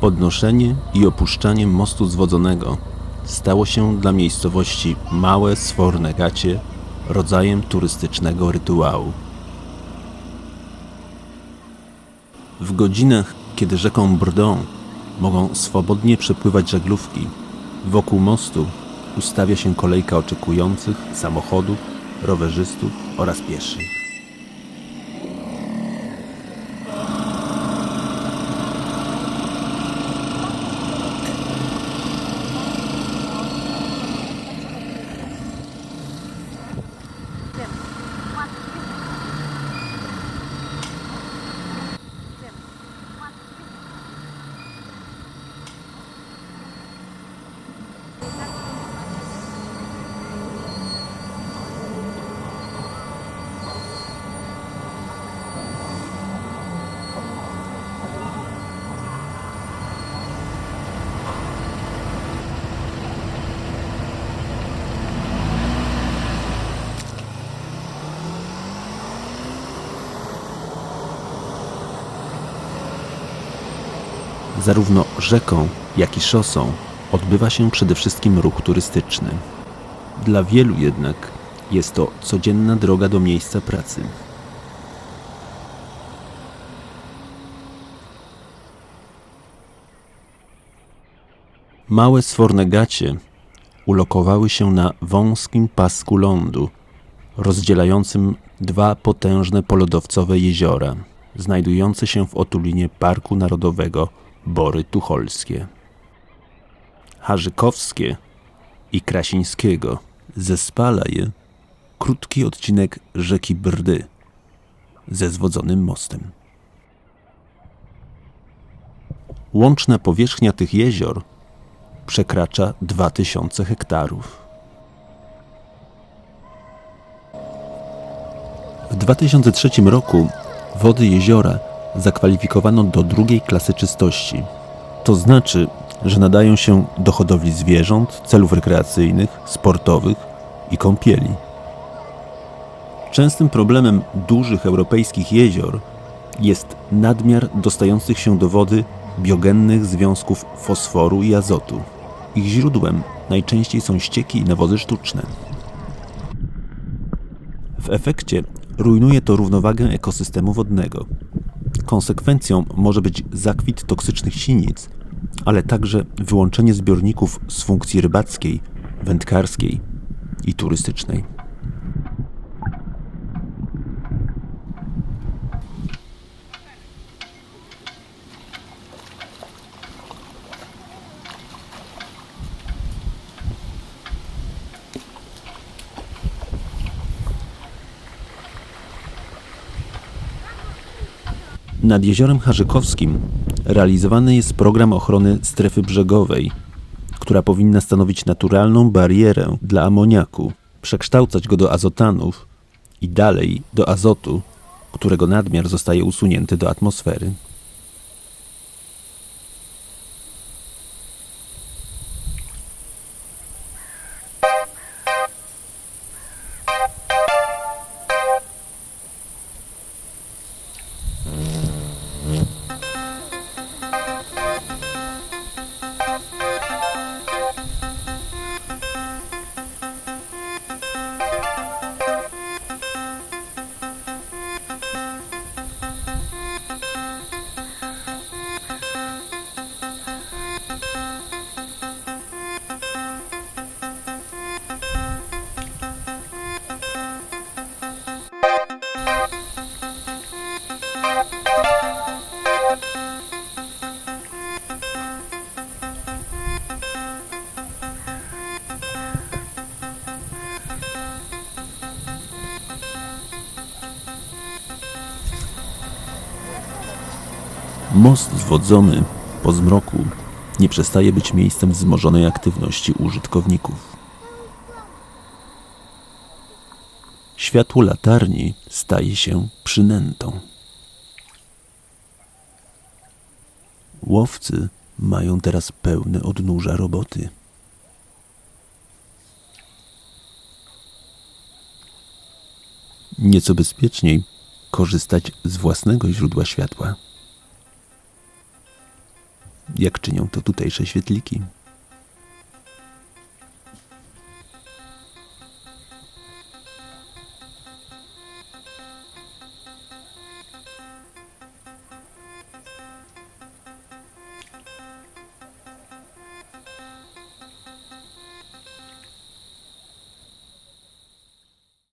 Podnoszenie i opuszczanie mostu zwodzonego stało się dla miejscowości Małe Sforne Gacie rodzajem turystycznego rytuału. W godzinach, kiedy rzeką Brdą mogą swobodnie przepływać żaglówki, wokół mostu ustawia się kolejka oczekujących samochodów, rowerzystów oraz pieszych. Zarówno rzeką, jak i szosą odbywa się przede wszystkim ruch turystyczny. Dla wielu jednak jest to codzienna droga do miejsca pracy. Małe sforne gacie ulokowały się na wąskim pasku lądu, rozdzielającym dwa potężne polodowcowe jeziora, znajdujące się w otulinie Parku Narodowego Bory Tucholskie. Harzykowskie i Krasińskiego zespala je krótki odcinek rzeki Brdy ze zwodzonym mostem. Łączna powierzchnia tych jezior przekracza 2000 hektarów. W 2003 roku wody jeziora zakwalifikowano do drugiej klasy czystości. To znaczy, że nadają się do hodowli zwierząt, celów rekreacyjnych, sportowych i kąpieli. Częstym problemem dużych europejskich jezior jest nadmiar dostających się do wody biogennych związków fosforu i azotu. Ich źródłem najczęściej są ścieki i nawozy sztuczne. W efekcie rujnuje to równowagę ekosystemu wodnego. Konsekwencją może być zakwit toksycznych sinic, ale także wyłączenie zbiorników z funkcji rybackiej, wędkarskiej i turystycznej. Nad jeziorem Harzykowskim realizowany jest program ochrony strefy brzegowej, która powinna stanowić naturalną barierę dla amoniaku, przekształcać go do azotanów i dalej do azotu, którego nadmiar zostaje usunięty do atmosfery. Most zwodzony po zmroku nie przestaje być miejscem wzmożonej aktywności użytkowników. Światło latarni staje się przynętą. Łowcy mają teraz pełne odnóża roboty. Nieco bezpieczniej korzystać z własnego źródła światła. jak czynią to tutejsze świetliki.